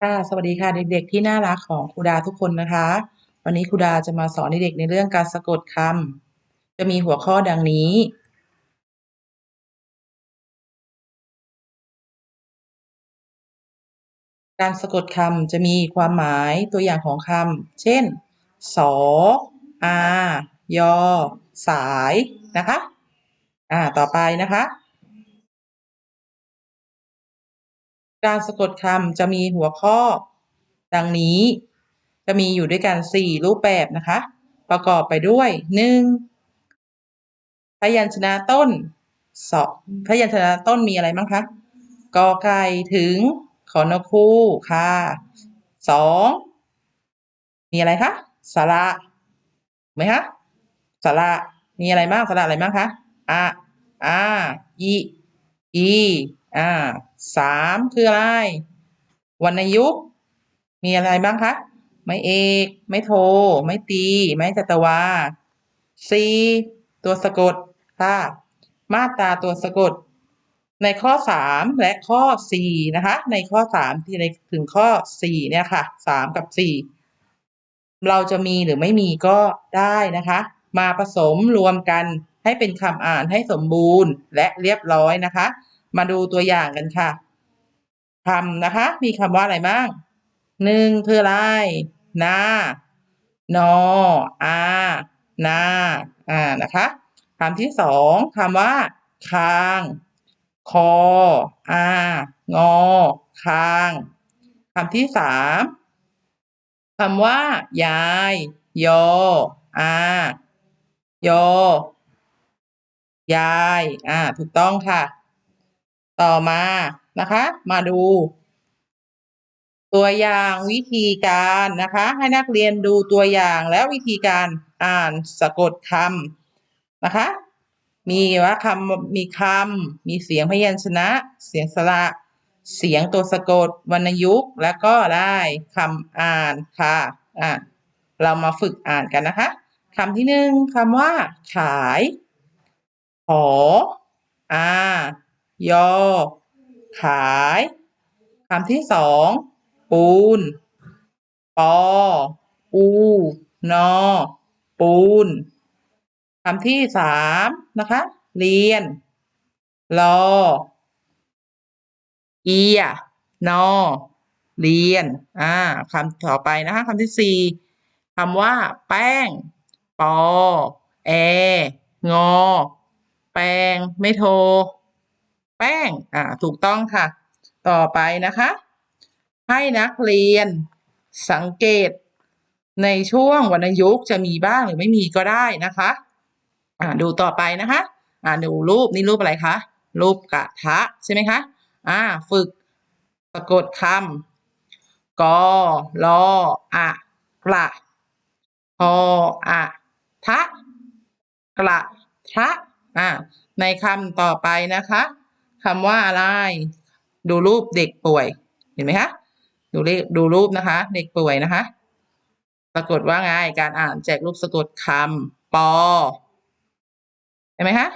ค่ะสวัสดีค่ะเด็กๆที่น่ารักของครูดาทุกคนนะคะ วันนี้ครูดาจะมาสอนเด็กๆในเรื่องการสะกดคำจะมีหัวข้อดังนี้ การสะกดคำจะมีความหมายตัวอย่างของคำเช่น สออายอ สายนะคะ อ่า ต่อไปนะคะ การสะกดคำจะมีหัวข้อ ดังนี้ จะมีอยู่ด้วยกัน 4 รูปแบบนะคะ ประกอบไปด้วย 1. พยัญชนะต้นสพยัญชนะต้นมีอะไรบ้างคะกอไก่ถึงขอนกฮูกค่ะ 2. มีอะไรคะสาระไหมคะสาระมีอะไรบ้างสาระอะไรบ้างคะอะอาอิอีอ่า3คืออะไร วรรณยุกต์มีอะไรบ้างคะ ไม้เอก ไม้โท ไม้ตี ไม้จัตวา 4. ตัวสะกดค่ะมาตราตัวสะกด ในข้อ3และข้อ4นะคะ ในข้อ3ที่ในถึงข้อ4เนี่ยค่ะ3กับ4เราจะมีหรือไม่มีก็ได้นะคะ มาผสมรวมกันให้เป็นคำอ่านให้สมบูรณ์และเรียบร้อยนะคะ มาดูตัวอย่างกันค่ะคำนะคะ มีคำว่าอะไรบ้าง1คืออะไร นา นอ อา นา อ่า นะคะคำที่2คำว่า คาง คอ อา งอ คางคำที่3คำว่า ยาย ยอ อา ยอ ยาย อ่า ถูกต้องค่ะ ต่อมานะคะ มาดู ตัวอย่างวิธีการนะคะ ให้นักเรียนดูตัวอย่างแล้ววิธีการอ่านสะกดคำนะคะ มีว่าคำมีคำมีเสียงพยัญชนะ เสียงสระเสียงตัวสะกดวรรณยุกต์แล้วก็ได้คำอ่านค่ะอะเรามาฝึกอ่านกันนะคะคำที่หนึ่งคำว่า ขายหออา ยอ ขายคำที่สองปูน ปอ อู นอ ปูนคำที่สามนะคะ เรียน รอ เอีย นอ เรียน อ่าคำต่อไปนะคะคำที่สี่คำว่า แป้ง ปอ แอ งอ แปงไม่โทร แป้งอ่าถูกต้องค่ะ ต่อไปนะคะ ให้นักเรียนสังเกตในช่วงวรรณยุกต์จะมีบ้างหรือไม่มีก็ได้นะคะ อ่าดูต่อไปนะคะ อ่าดูรูปนี่รูปอะไรคะรูปกระทะใช่ไหมคะอ่าฝึกสะกดคำกอลออะกระพออะทะกระทะอ่าในคำต่อไปนะคะ คำว่าอะไร ดูรูปเด็กป่วย เห็นไหมคะดูเลดูรูปนะคะ เด็กป่วยนะคะ ปรากฏว่าไงการอ่านแจกรูปสะกดคำปอเห็นไหมคะ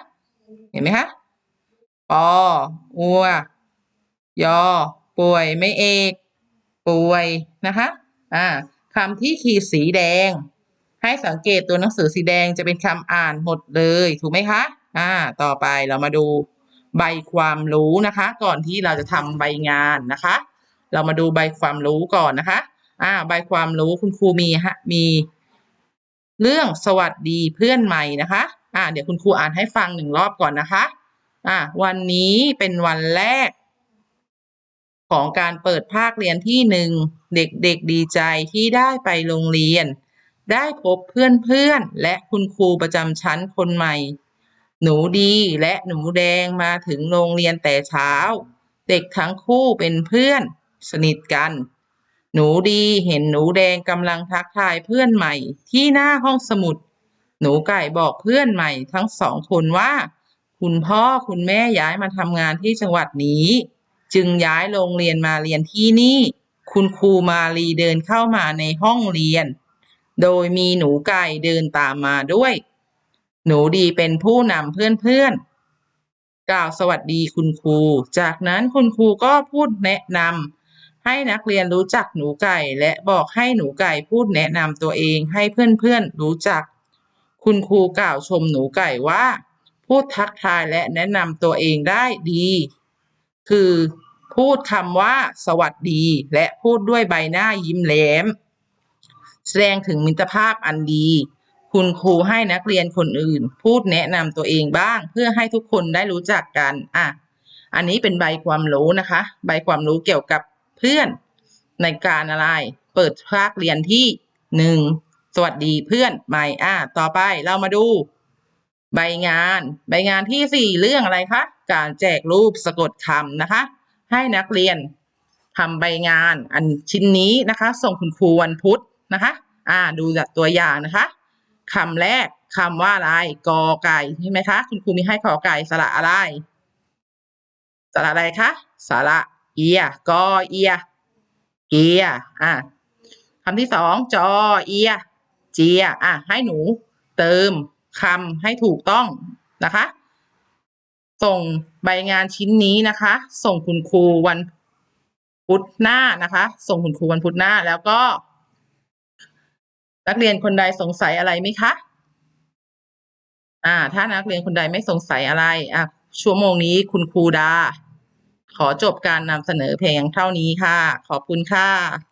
เห็นไหมคะปออัวยอ ป่วยไม่เอก ป่วยนะคะ อ่าคำที่ขีดสีแดง ให้สังเกตตัวหนังสือสีแดงจะเป็นคำอ่านหมดเลย ถูกไหมคะ อ่า ต่อไปเรามาดู ใบความรู้นะคะ ก่อนที่เราจะทำใบงานนะคะ เรามาดูใบความรู้ก่อนนะคะ อ่า ใบความรู้คุณครูมีฮะมี เรื่องสวัสดีเพื่อนใหม่นะคะ อ่า เดี๋ยวคุณครูอ่านให้ฟังหนึ่งรอบก่อนนะคะ อ่า วันนี้เป็นวันแรก ของการเปิดภาคเรียนที่หนึ่งเด็กๆดีใจที่ได้ไปโรงเรียน ได้พบเพื่อนๆและคุณครูประจำชั้นคนใหม่ หนูดีและหนูแดงมาถึงโรงเรียนแต่เช้า เด็กทั้งคู่เป็นเพื่อนสนิทกัน หนูดีเห็นหนูแดงกำลังทักทายเพื่อนใหม่ ที่หน้าห้องสมุด หนูไก่บอกเพื่อนใหม่ทั้งสองคนว่า คุณพ่อคุณแม่ย้ายมาทำงานที่จังหวัดนี้ จึงย้ายโรงเรียนมาเรียนที่นี่ คุณครูมาลีเดินเข้ามาในห้องเรียน โดยมีหนูไก่เดินตามมาด้วย หนูดีเป็นผู้นำเพื่อนๆ กล่าวสวัสดีคุณครู จากนั้นคุณครูก็พูดแนะนำให้นักเรียนรู้จักหนูไก่ และบอกให้หนูไก่พูดแนะนำตัวเองให้เพื่อนๆรู้จัก คุณครูกล่าวชมหนูไก่ว่า พูดทักทายและแนะนำตัวเองได้ดี คือพูดคำว่า สวัสดี และพูดด้วยใบหน้ายิ้มแย้ม แสดงถึงมิตรภาพอันดี คุณครูให้นักเรียนคนอื่น พูดแนะนำตัวเองบ้าง เพื่อให้ทุกคนได้รู้จักกันอะอันนี้เป็นใบความรู้นะคะ ใบความรู้เกี่ยวกับเพื่อนในการอะไร เปิดภาคเรียนที่หนึ่งสวัสดีเพื่อนใหม่อะต่อไปเรามาดู ใบงาน ใบงานที่สี่เรื่องอะไรคะการแจกรูปสะกดคำนะคะ ให้นักเรียนทำใบงานอันชิ้นนี้นะคะ ส่งคุณครูวันพุธนะคะ อ่าดูจากตัวอย่างนะคะ คำแรกคำว่าอะไรกอไก่ใช่ไหมคะ คุณครูมีให้ขอไก่สระอะไร สระอะไรคะสระเอียกอเอียเกียอะคำที่สองจอเอียเจียอะให้หนูเติมคำให้ถูกต้องนะคะ ส่งใบงานชิ้นนี้นะคะ ส่งคุณครูวันพุธหน้านะคะ ส่งคุณครูวันพุธหน้าแล้วก็ นักเรียนคนใดสงสัยอะไรไหมคะ อ่า ถ้านักเรียนคนใดไม่สงสัยอะไร อะ ชั่วโมงนี้คุณครูดา ขอจบการนำเสนอเพลงเท่านี้ค่ะ ขอบคุณค่ะ